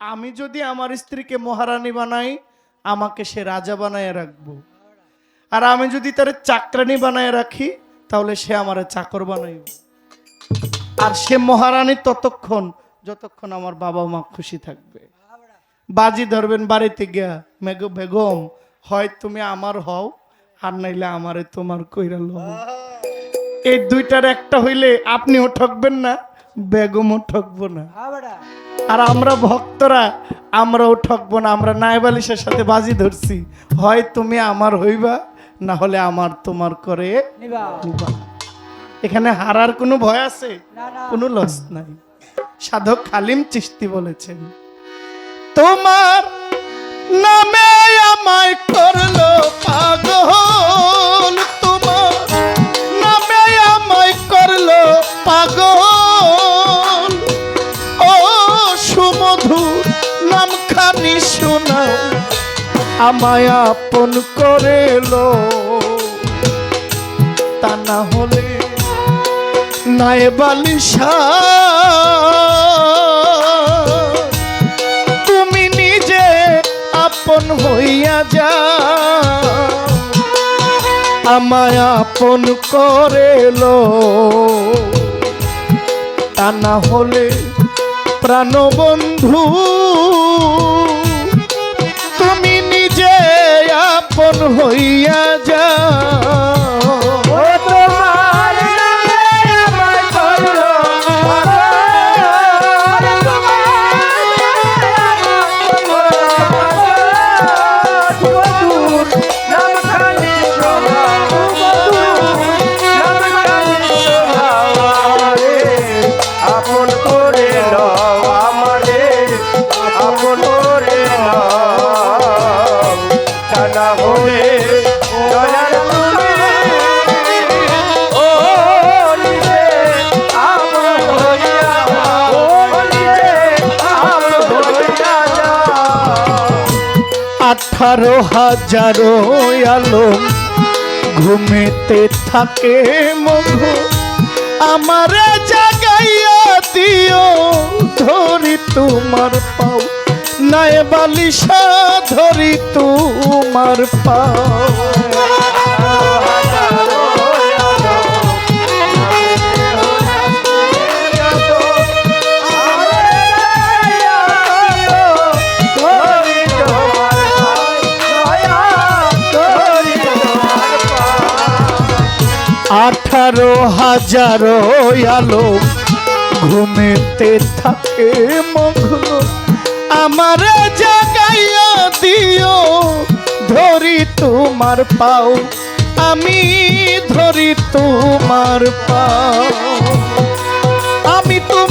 আমি যদি আমার স্ত্রীকে মহারানী বানাই, আমাকে সে রাজা বানায় রাখব। আর আমি যদি তার চাকরানি বানায় রাখি, তাহলে সে আমার চাকর বানাইব। আর সে মহারানী ততক্ষণ, যতক্ষণ আমার বাবা মা খুশি থাকবে। বাজি ধরবেন বাড়িতে গিয়া মেঘ বেগম, হয় তুমি আমার হও, আর নাইলে আমারে তোমার কইরা লও। এই দুইটার একটা হইলে আপনিও ঠকবেন না, বেগমও ঠকবো না। আর আমরা ভক্তরা আমরাও ঠকবো না আমরা নাইবালিশের সাথে বাজি ধরছি। হয় তুমি আমার হইবা না হলে আমার তোমার করে এখানে হারার কোনো ভয় আছে? কোনো লস নাই। সাধক খালিম চিস্তি বলেছেন তোমার নামে আমায় করল আমায় আপন করেলো তা না হলে নাই বালিশা। তুমি নিজে আপন হইয়া যা। আমায় আপন করেলো তা না হলে প্রাণবন্ধু আপন হইয়া যা। আঠারো হাজারো আলো, ঘুমেতে থাকে মধু। আমার জাগাইয়া দিও, ধরি তোমার পাও। নাই বালিশা ধরি তোমার পাও। আঠারো হাজার আলো, ঘুমেতে থাকে মগ্ন। আমার জাগাইয়া দিও, ধরি তোমার পাও, আমি ধরি তোমার পাও। আমি তোমার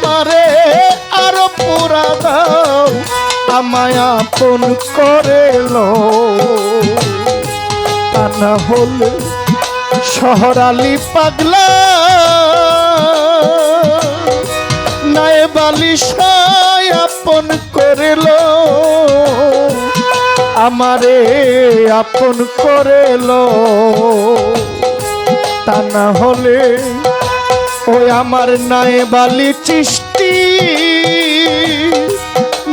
আমারে আরও পুরা দাও, আমায় আপন করে লো তা না হলে শহরালি পাগলা নাই বালিশায় আপন করিল। আমারে আপন করিল। তা না হলে ওই আমার নাই বালি চিষ্টি।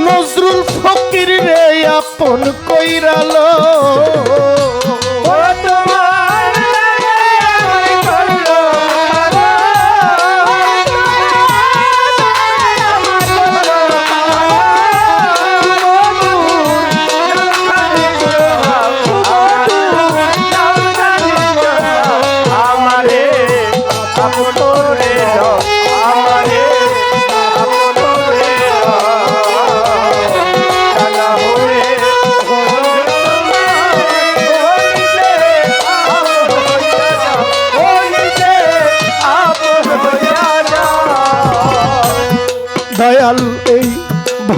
নজরুল ফকির রে আপন কইরালো।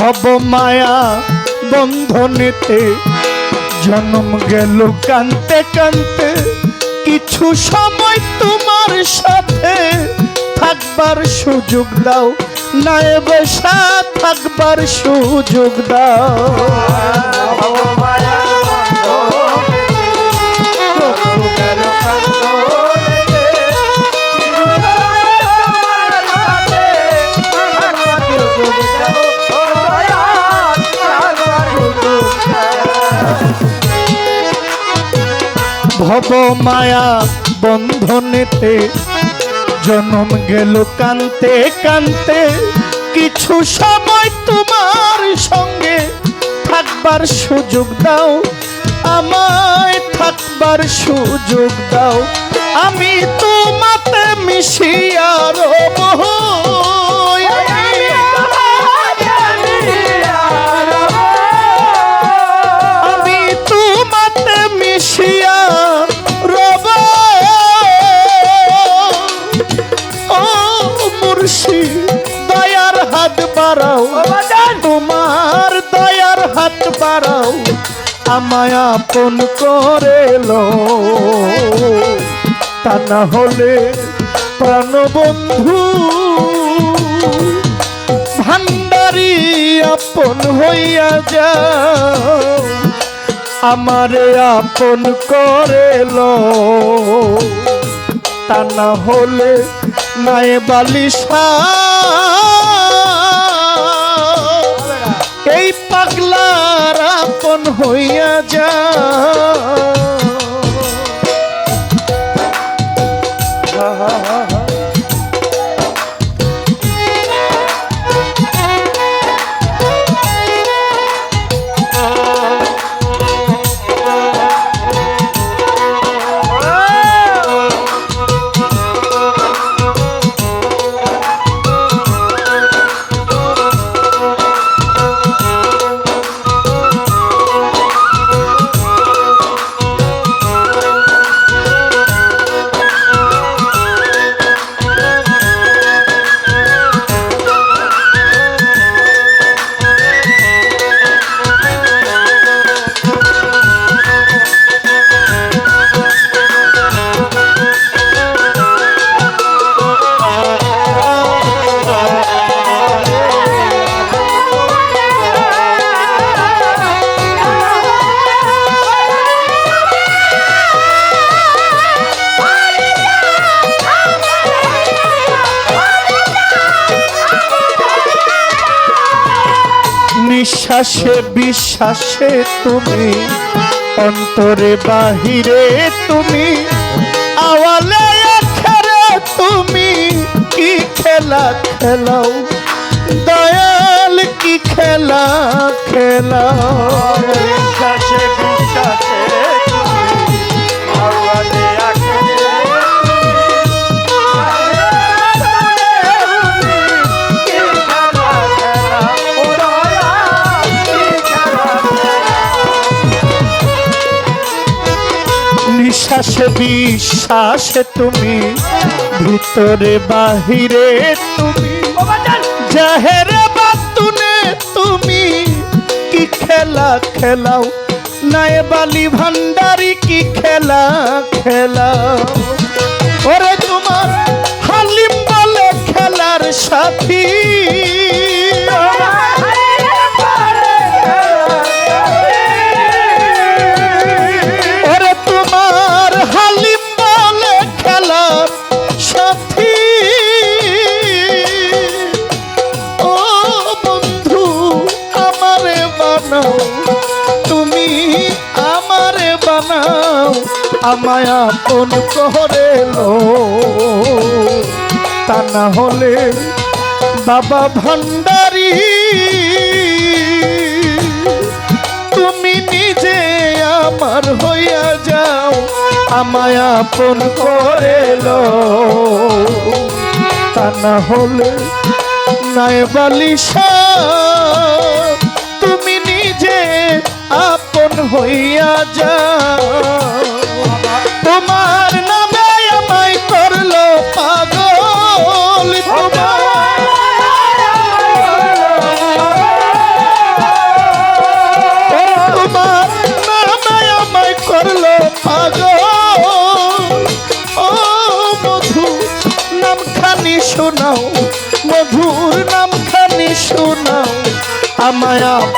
ভব মায়া বন্ধনেতে জন্ম গেল কানতে কানতে। কিছু সময় তোমার সাথে থাকবার সুযোগ দাও নাই বসা থাকবার সুযোগ দাও। ভব মায়া বন্ধনেতে জনম গেল কান্তে কান্তে। কিছু সময় তোমার সঙ্গে থাকবার সুযোগ দাও, আমায় থাকবার সুযোগ দাও। আমি তোমাতে মিশিয়া রব। আমায় আপন করে তা না হলে প্রাণবন্ধু ভান্ডারি আপন হইয়া যাও। আমারে আপন করে লো তা না হলে নাই বালিশা। এই পাগলার আপন হইয়া নিঃশ্বাসে বিশ্বাসে তুমি, অন্তরে বাহিরে তুমি, আওয়ালে আখেরে তুমি, কি খেলা খেলাও? দয়াল, কি খেলা খেলাও? বিশ্বাসে বিশ্বাসে নিঃশ্বাসে বিশ্বাসে তুমি, ভিতরে, বাহিরে তুমি। জাহেরে বাতুনে তুমি, কি খেলা খেলাও? নায়ে বালি ভান্ডারি কি খেলা খেলাও? ওরে তোমার হালিম বলে খেলার সাথী। আমায় আপন করে তা না হলে বাবা ভান্ডারী, তুমি নিজে আমার হইয়া যাও, আমায় আপন করে লো। তা না হলে নাই বালিশা, তুমি নিজে আপন হইয়া যাও।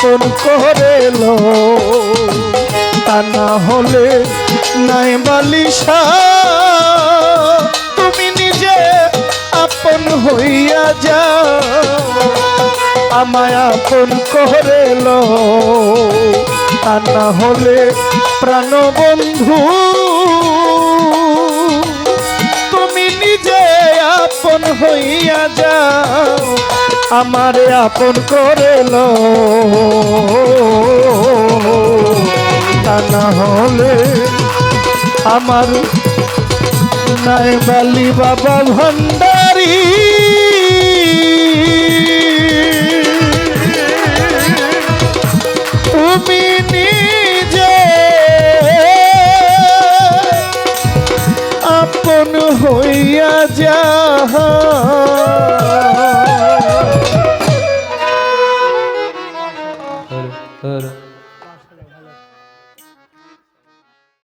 আপন করে লো তা না হলে নাই বালিশা। তুমি নিজে আপন হইয়া যাও। আমায় আপন করে লো তা না হলে প্রাণবন্ধু, তুমি নিজে আপন হইয়া যাও। আমারে আপন করে তা না হলে আমার নাই বালি বাবা ভণ্ডারী